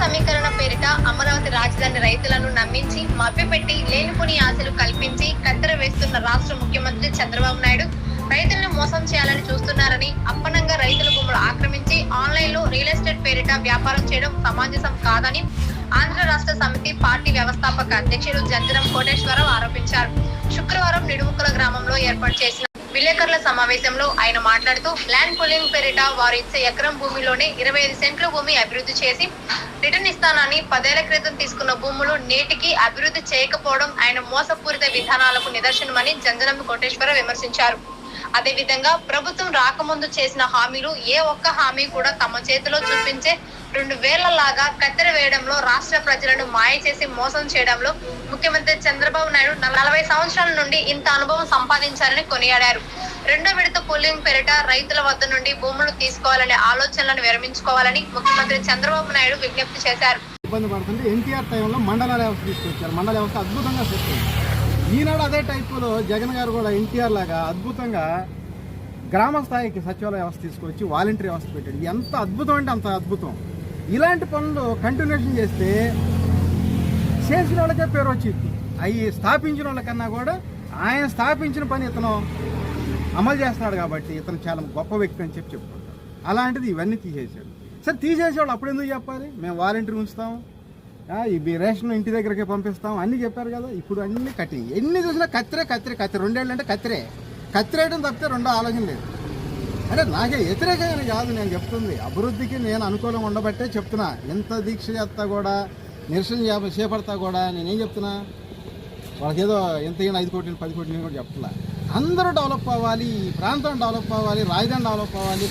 సమీకరణ పేరిట అమరావతి రాజధాని రైతులను నమ్మించి మభ్యపెట్టి లేనిపోని ఆశలు కల్పించి కత్తెర వేస్తున్న రాష్ట్ర ముఖ్యమంత్రి చంద్రబాబు నాయుడు రైతులను మోసం చేయాలని చూస్తున్నారని అప్పనంగా రైతుల భూములు ఆక్రమించి ఆన్లైన్లో రియల్ ఎస్టేట్ పేరిట వ్యాపారం చేయడం సమంజసం కాదని ఆంధ్ర రాష్ట్ర సమితి పార్టీ వ్యవస్థాపక అధ్యక్షుడు జంజరం కోటేశ్వరరావు ఆరోపించారు. శుక్రవారం నిడుముక్కల గ్రామంలో ఏర్పాటు చేసిన విలేకరుల సమావేశంలో ఆయన మాట్లాడుతూ ల్యాండ్ పులింగ్ పేరిట వారు ఇచ్చే ఎకరం భూమిలోనే ఇరవై ఐదు సెంట్ల భూమి అభివృద్ధి చేసి రిటర్న్ ఇస్తానని పదేళ్ళ క్రితం తీసుకున్న భూములు నేటికి అభివృద్ధి చేయకపోవడం ఆయన మోసపూరిత విధానాలకు నిదర్శనమని జంజనమ్మ కోటేశ్వర విమర్శించారు. అదేవిధంగా ప్రభుత్వం రాకముందు చేసిన హామీలు ఏ ఒక్క హామీ కూడా తమ చేతిలో చూపించే రెండు వేల లాగా కత్తెర వేయడంలో రాష్ట్ర ప్రజలను మాయ చేసి మోసం చేయడంలో ముఖ్యమంత్రి చంద్రబాబు నాయుడు నలభై సంవత్సరాల నుండి ఇంత అనుభవం సంపాదించారని కొనియాడారు. రెండో విడత పోలింగ్ పేరిట రైతుల వద్ద నుండి భూములు తీసుకోవాలనే ఆలోచనలను విరమించుకోవాలని ముఖ్యమంత్రి చంద్రబాబు నాయుడు విజ్ఞప్తి చేశారు. ఇబ్బంది పడుతుంది ఎన్టీఆర్ టైంలో మండల వ్యవస్థ తీసుకొచ్చారు. మండల వ్యవస్థ అద్భుతంగా చేస్తుంది. ఈనాడు అదే టైపులో జగన్ గారు కూడా ఎన్టీఆర్ లాగా అద్భుతంగా గ్రామ స్థాయికి సచివాలయ వ్యవస్థ తీసుకొచ్చి వాలంటీర్ వ్యవస్థ పెట్టాడు. ఎంత అద్భుతం అంటే అంత అద్భుతం. ఇలాంటి పనులు కంటిన్యూషన్ చేస్తే చేసిన వాళ్ళకే పేరు వచ్చింది. అవి స్థాపించిన వాళ్ళకన్నా కూడా ఆయన స్థాపించిన పని ఇతను అమలు చేస్తున్నాడు కాబట్టి ఇతను చాలా గొప్ప వ్యక్తి అని చెప్పి చెప్పుకుంటాడు అలాంటిది ఇవన్నీ తీసేసాడు సరే తీసేసేవాడు అప్పుడు ఎందుకు చెప్పాలి? మేము వాలంటీర్ ఉంచుతాం. ఈ ఇవి రేషన్ ఇంటి దగ్గరికి పంపిస్తాం. అన్నీ చెప్పారు కదా ఇప్పుడు అన్ని కటింగ్. ఎన్ని చూసినా కత్తిరే కత్తిరే కత్తిరే. రెండేళ్ళు అంటే కత్తిరే. కత్తిరేయడం తప్పితే రెండో ఆలోచన లేదు. అంటే నాకే వ్యతిరేకమైన కాదు నేను చెప్తుంది. అభివృద్ధికి నేను అనుకూలంగా ఉండబట్టే చెప్తున్నా. ఎంత దీక్ష చేస్తా కూడా నిరసన చేప- చేపడతా కూడా నేనేం చెప్తున్నా? వాళ్ళకేదో ఎంత అయినా ఐదు కోట్లు పది కోట్లు నేను కూడా చెప్తున్నా. అందరూ డెవలప్ అవ్వాలి ఈ ప్రాంతం డెవలప్ అవ్వాలి రాజధాని డెవలప్ అవ్వాలి.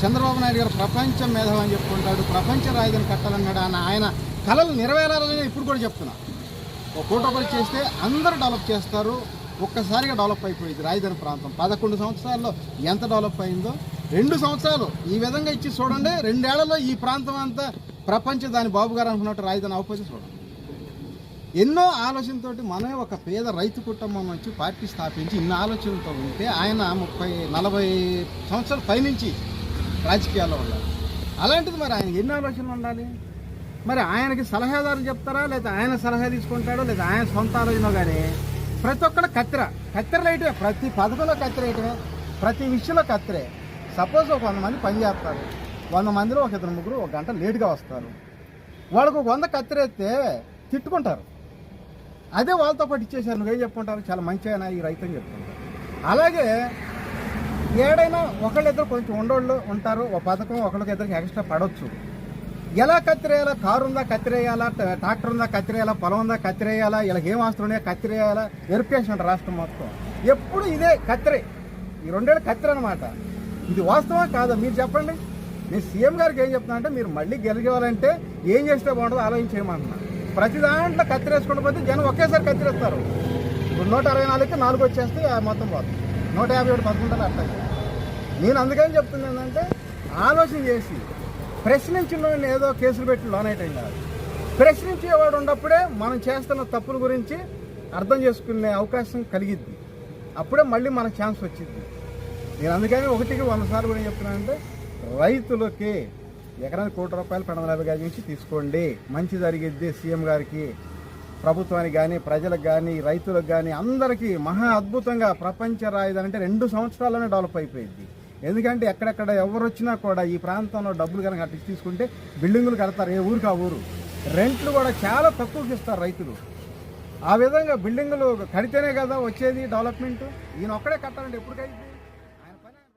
చంద్రబాబు నాయుడు గారు ప్రపంచం మేధావి అని చెప్పుకుంటాడు ప్రపంచ రాజధాని కట్టాలన్నాడు ఆయన ఆయన కళలు నెరవేరాలని ఇప్పుడు కూడా చెప్తున్నా. ఒక ప్రోటోకాల్ చేస్తే అందరూ డెవలప్ చేస్తారు ఒక్కసారిగా డెవలప్ అయిపోయింది రాజధాని ప్రాంతం. పదకొండు సంవత్సరాల్లో ఎంత డెవలప్ అయిందో రెండు సంవత్సరాలు ఈ విధంగా ఇచ్చి చూడండి రెండేళ్ళలో ఈ ప్రాంతం అంతా ప్రపంచ దాని బాబు గారు అనుకున్నట్టు రాజధాని అవపోతే చూడండి. ఎన్నో ఆలోచనతో మనమే ఒక పేద రైతు కుటుంబం నుంచి పార్టీ స్థాపించి ఇన్ని ఆలోచనలతో ఉంటే ఆయన ముప్పై నలభై సంవత్సరాల పైనుంచి రాజకీయాల్లో ఉండాలి. అలాంటిది మరి ఆయన ఎన్ని ఆలోచనలు ఉండాలి? మరి ఆయనకి సలహాదారులు చెప్తారా? లేదా ఆయన సలహా తీసుకుంటాడో? లేదా ఆయన సొంత ఆలోచన కానీ ప్రతి ఒక్కరు కత్తెర. కత్తెర రైటే. ప్రతి పథకంలో కత్తెర రైటే. ప్రతి విషయంలో కత్తెరే. సపోజ్ ఒక వంద మంది పని చేస్తారు. వంద మందిలో ఒక ఇద్దరు ముగ్గురు ఒక గంట లేటుగా వస్తారు. వాళ్ళకు ఒక వంద కత్తిరేస్తే తిట్టుకుంటారు. అదే వాళ్ళతో పాటు ఇచ్చేసారు నువ్వేం చెప్పుకుంటారు చాలా మంచి ఆయన ఈ రైతు అని చెప్పుకుంటారు అలాగే ఏడైనా ఒకళ్ళిద్దరు కొంచెం ఉండోళ్ళు ఉంటారు. ఒక పథకం ఒకళ్ళకి ఇద్దరికి ఎక్స్ట్రా పడవచ్చు ఎలా కత్తిరేయాలా? కారు ఉందా కత్తిరేయాలా? ట్రాక్టర్ ఉందా కత్తిరేయాలా? పొలం ఉందా కత్తిరేయాలా? ఇలా ఏం ఆస్తులు ఉన్నాయో కత్తిరేయాలా? వెరిఫికేషన్ రాష్ట్రం మొత్తం. ఎప్పుడు ఇదే కత్తిరే. ఈ రెండేళ్ళు కత్తిరే అనమాట ఇది వాస్తవా కాదా? మీరు చెప్పండి. నేను సీఎం గారికి ఏం చెప్తున్నా అంటే మీరు మళ్ళీ గెలిచేవాలంటే ఏం చేస్తే బాగుంటుందో ఆలోచించేయమంటున్నాను ప్రతి దాంట్లో కత్తిరేసుకుంటూ పోతే జనం ఒకేసారి కత్తిరేస్తారు. ఇప్పుడు నూట అరవై నాలుగుకి నాలుగు వచ్చేస్తే ఆ మొత్తం పోతుంది నూట యాభై ఒకటి పదకొండలు అట్లా నేను అందుకని చెప్తుంది ఏంటంటే ఆలోచన చేసి ప్రశ్నించిన ఏదో కేసులు పెట్టి లోనైటం కాదు ప్రశ్నించేవాడు ఉన్నప్పుడే మనం చేస్తున్న తప్పుల గురించి అర్థం చేసుకునే అవకాశం కలిగిద్ది. అప్పుడే మళ్ళీ మనకు ఛాన్స్ వచ్చింది నేను అందుకని ఒకటికి వంద సార్లు కూడా చెప్తున్నానంటే రైతులకి ఎకరానికి కోటి రూపాయలు రెండు వందల యాభై నుంచి తీసుకోండి. మంచి జరిగిద్ది సీఎం గారికి. ప్రభుత్వానికి కానీ ప్రజలకు కానీ రైతులకు కానీ అందరికీ మహా అద్భుతంగా ప్రపంచ రాజధాని అంటే రెండు సంవత్సరాల్లోనే డెవలప్ అయిపోయింది. ఎందుకంటే ఎక్కడెక్కడ ఎవరు వచ్చినా కూడా ఈ ప్రాంతంలో డబ్బులు కనుక అట్లా తీసుకుంటే బిల్డింగులు కడతారు. ఏ ఊరికి ఆ ఊరు. రెంట్లు కూడా చాలా తక్కువకి ఇస్తారు రైతులు. ఆ విధంగా బిల్డింగులు కడితేనే కదా వచ్చేది డెవలప్మెంట్. ఈయన ఒక్కడే కట్టాలంటే ఎప్పటికైతే